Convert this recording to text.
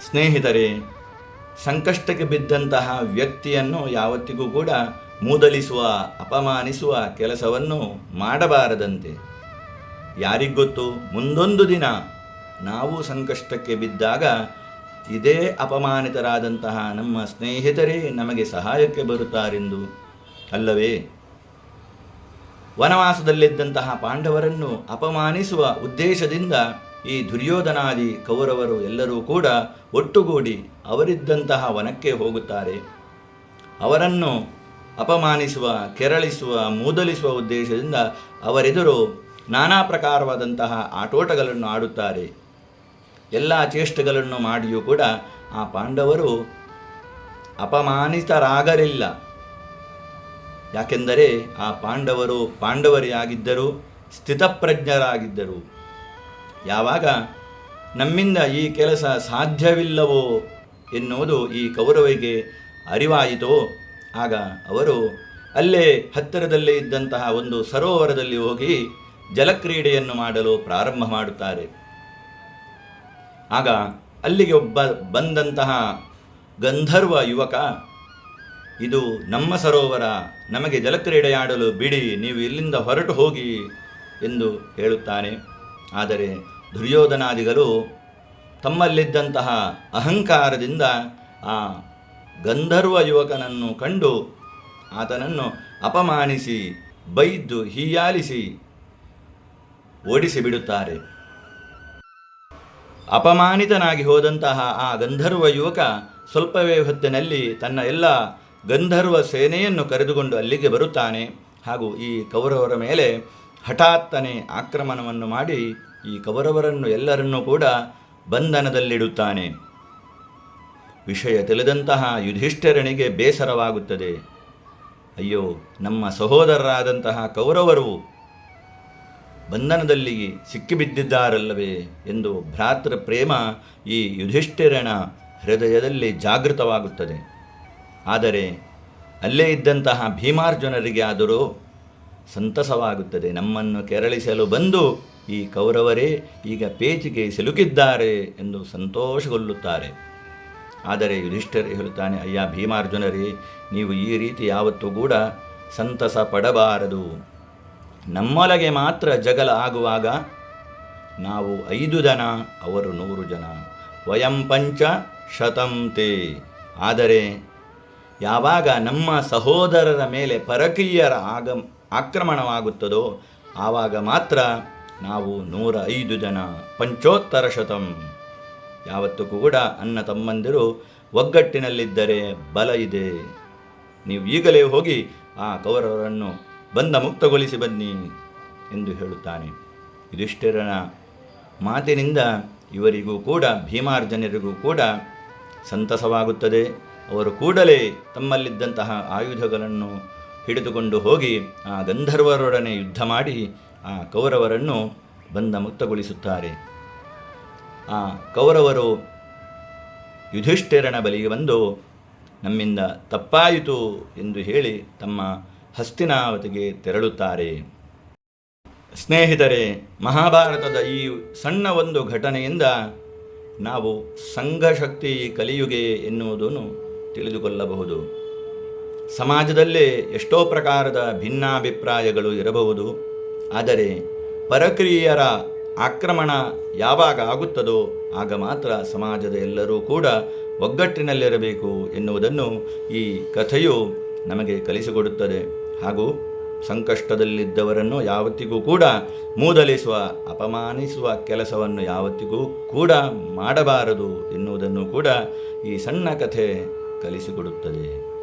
ಸ್ನೇಹಿತರೆ, ಸಂಕಷ್ಟಕ್ಕೆ ಬಿದ್ದಂತಹ ವ್ಯಕ್ತಿಯನ್ನು ಯಾವತ್ತಿಗೂ ಕೂಡ ಮೂದಲಿಸುವ, ಅಪಮಾನಿಸುವ ಕೆಲಸವನ್ನು ಮಾಡಬಾರದಂತೆ. ಯಾರಿಗೊತ್ತು ಮುಂದೊಂದು ದಿನ ನಾವು ಸಂಕಷ್ಟಕ್ಕೆ ಬಿದ್ದಾಗ ಇದೇ ಅಪಮಾನಿತರಾದಂತಹ ನಮ್ಮ ಸ್ನೇಹಿತರೇ ನಮಗೆ ಸಹಾಯಕ್ಕೆ ಬರುತ್ತಾರೆಂದು. ಅಲ್ಲವೇ? ವನವಾಸದಲ್ಲಿದ್ದಂತಹ ಪಾಂಡವರನ್ನು ಅಪಮಾನಿಸುವ ಉದ್ದೇಶದಿಂದ ಈ ದುರ್ಯೋಧನಾದಿ ಕೌರವರು ಎಲ್ಲರೂ ಕೂಡ ಒಟ್ಟುಗೂಡಿ ಅವರಿದ್ದಂತಹ ವನಕ್ಕೆ ಹೋಗುತ್ತಾರೆ. ಅವರನ್ನು ಅಪಮಾನಿಸುವ, ಕೆರಳಿಸುವ, ಮೂದಲಿಸುವ ಉದ್ದೇಶದಿಂದ ಅವರೆದುರು ನಾನಾ ಪ್ರಕಾರವಾದಂತಹ ಆಟೋಟಗಳನ್ನು ಆಡುತ್ತಾರೆ. ಎಲ್ಲ ಚೇಷ್ಟೆಗಳನ್ನು ಮಾಡಿಯೂ ಕೂಡ ಆ ಪಾಂಡವರು ಅಪಮಾನಿತರಾಗಲಿಲ್ಲ. ಯಾಕೆಂದರೆ ಆ ಪಾಂಡವರು ಪಾಂಡವರೇ ಆಗಿದ್ದರು, ಸ್ಥಿತಪ್ರಜ್ಞರಾಗಿದ್ದರು. ಯಾವಾಗ ನಮ್ಮಿಂದ ಈ ಕೆಲಸ ಸಾಧ್ಯವಿಲ್ಲವೋ ಎನ್ನುವುದು ಈ ಕೌರವಿಗೆ ಅರಿವಾಯಿತೋ, ಆಗ ಅವರು ಅಲ್ಲೇ ಹತ್ತಿರದಲ್ಲಿ ಇದ್ದಂತಹ ಒಂದು ಸರೋವರದಲ್ಲಿ ಹೋಗಿ ಜಲಕ್ರೀಡೆಯನ್ನು ಮಾಡಲು ಪ್ರಾರಂಭ ಮಾಡುತ್ತಾರೆ. ಆಗ ಅಲ್ಲಿಗೆ ಒಬ್ಬ ಬಂದಂತಹ ಗಂಧರ್ವ ಯುವಕ, ಇದು ನಮ್ಮ ಸರೋವರ, ನಮಗೆ ಜಲಕ್ರೀಡೆಯಾಡಲು ಬಿಡಿ, ನೀವು ಇಲ್ಲಿಂದ ಹೊರಟು ಹೋಗಿ ಎಂದು ಹೇಳುತ್ತಾನೆ. ಆದರೆ ದುರ್ಯೋಧನಾದಿಗಳು ತಮ್ಮಲ್ಲಿದ್ದಂತಹ ಅಹಂಕಾರದಿಂದ ಆ ಗಂಧರ್ವ ಯುವಕನನ್ನು ಕಂಡು ಆತನನ್ನು ಅಪಮಾನಿಸಿ ಬೈದ್ದು ಹೀಯಾಲಿಸಿ ಓಡಿಸಿ ಬಿಡುತ್ತಾರೆ ಅಪಮಾನಿತನಾಗಿ ಹೋದಂತಹ ಆ ಗಂಧರ್ವ ಯುವಕ ಸ್ವಲ್ಪವೇ ಹೊತ್ತಿನಲ್ಲಿ ತನ್ನ ಎಲ್ಲ ಗಂಧರ್ವ ಸೇನೆಯನ್ನು ಕರೆದುಕೊಂಡು ಅಲ್ಲಿಗೆ ಬರುತ್ತಾನೆ ಹಾಗೂ ಈ ಕೌರವರ ಮೇಲೆ ಹಠಾತ್ತನೆ ಆಕ್ರಮಣವನ್ನು ಮಾಡಿ ಈ ಕೌರವರನ್ನು ಎಲ್ಲರನ್ನೂ ಕೂಡ ಬಂಧನದಲ್ಲಿಡುತ್ತಾನೆ. ವಿಷಯ ತಿಳಿದಂತಹ ಯುಧಿಷ್ಠಿರನಿಗೆ ಬೇಸರವಾಗುತ್ತದೆ. ಅಯ್ಯೋ, ನಮ್ಮ ಸಹೋದರರಾದಂತಹ ಕೌರವರು ಬಂಧನದಲ್ಲಿ ಸಿಕ್ಕಿಬಿದ್ದಿದ್ದಾರಲ್ಲವೇ ಎಂದು ಭ್ರಾತೃ ಪ್ರೇಮ ಈ ಯುಧಿಷ್ಠಿರನ ಹೃದಯದಲ್ಲಿ ಜಾಗೃತವಾಗುತ್ತದೆ. ಆದರೆ ಅಲ್ಲೇ ಇದ್ದಂತಹ ಭೀಮಾರ್ಜುನರಿಗೆ ಆದರೂ ಸಂತಸವಾಗುತ್ತದೆ. ನಮ್ಮನ್ನು ಕೆರಳಿಸಲು ಬಂದು ಈ ಕೌರವರೇ ಈಗ ಪೇಚಿಗೆ ಸಿಲುಕಿದ್ದಾರೆ ಎಂದು ಸಂತೋಷಗೊಳ್ಳುತ್ತಾರೆ. ಆದರೆ ಯುಧಿಷ್ಠಿರ ಹೇಳುತ್ತಾನೆ, ಅಯ್ಯ ಭೀಮಾರ್ಜುನರೇ, ನೀವು ಈ ರೀತಿ ಯಾವತ್ತೂ ಕೂಡ ಸಂತಸ ಪಡಬಾರದು ನಮ್ಮೊಳಗೆ ಮಾತ್ರ ಜಗಳ ಆಗುವಾಗ ನಾವು ಐದು ಜನ, ಅವರು ನೂರು ಜನ. ವಯಂ ಪಂಚ ಶತಂತೆ ಆದರೆ ಯಾವಾಗ ನಮ್ಮ ಸಹೋದರರ ಮೇಲೆ ಪರಕೀಯರ ಆಗ ಆಕ್ರಮಣವಾಗುತ್ತದೋ? ಆವಾಗ ಮಾತ್ರ ನಾವು ನೂರ ಐದು ಜನ ಪಂಚೋತ್ತರ ಶತಂ. ಯಾವತ್ತೂ ಕೂಡ ಅನ್ನ ತಮ್ಮಂದಿರು ಒಗ್ಗಟ್ಟಿನಲ್ಲಿದ್ದರೆ ಬಲ ಇದೆ. ನೀವು ಈಗಲೇ ಹೋಗಿ ಆ ಕೌರವರನ್ನು ಬಂದ ಮುಕ್ತಗೊಳಿಸಿ ಬನ್ನಿ ಎಂದು ಹೇಳುತ್ತಾನೆ. ಯುಧಿಷ್ಠಿರನ ಮಾತಿನಿಂದ ಇವರಿಗೂ ಕೂಡ ಭೀಮಾರ್ಜನರಿಗೂ ಕೂಡ ಸಂತಸವಾಗುತ್ತದೆ. ಅವರು ಕೂಡಲೇ ತಮ್ಮಲ್ಲಿದ್ದಂತಹ ಆಯುಧಗಳನ್ನು ಹಿಡಿದುಕೊಂಡು ಹೋಗಿ ಆ ಗಂಧರ್ವರೊಡನೆ ಯುದ್ಧ ಮಾಡಿ ಆ ಕೌರವರನ್ನು ಬಂದ ಮುಕ್ತಗೊಳಿಸುತ್ತಾರೆ ಆ ಕೌರವರು ಯುಧಿಷ್ಠಿರನ ಬಳಿಗೆ ಬಂದು ನಮ್ಮಿಂದ ತಪ್ಪಾಯಿತು ಎಂದು ಹೇಳಿ ತಮ್ಮ ಹಸ್ತಿನಾವತಿಗೆ ತೆರಳುತ್ತಾರೆ. ಸ್ನೇಹಿತರೆ, ಮಹಾಭಾರತದ ಈ ಸಣ್ಣ ಒಂದು ಘಟನೆಯಿಂದ ನಾವು ಸಂಘಶಕ್ತಿ ಕಲಿಯುಗೆ ಎನ್ನುವುದನ್ನು ತಿಳಿದುಕೊಳ್ಳಬಹುದು. ಸಮಾಜದಲ್ಲಿ ಎಷ್ಟೋ ಪ್ರಕಾರದ ಭಿನ್ನಾಭಿಪ್ರಾಯಗಳು ಇರಬಹುದು, ಆದರೆ ಪರಕ್ರಿಯರ ಆಕ್ರಮಣ ಯಾವಾಗ ಆಗುತ್ತದೋ ಆಗ ಮಾತ್ರ ಸಮಾಜದ ಎಲ್ಲರೂ ಕೂಡ ಒಗ್ಗಟ್ಟಿನಲ್ಲಿರಬೇಕು ಎನ್ನುವುದನ್ನು ಈ ಕಥೆಯು ನಮಗೆ ಕಲಿಸಿಕೊಡುತ್ತದೆ. ಹಾಗೂ ಸಂಕಷ್ಟದಲ್ಲಿದ್ದವರನ್ನು ಯಾವತ್ತಿಗೂ ಕೂಡ ಮೂದಲಿಸುವ, ಅಪಮಾನಿಸುವ ಕೆಲಸವನ್ನು ಯಾವತ್ತಿಗೂ ಕೂಡ ಮಾಡಬಾರದು ಎನ್ನುವುದನ್ನು ಕೂಡ ಈ ಸಣ್ಣ ಕಥೆ ಕಲಿಸಿಕೊಡುತ್ತದೆ.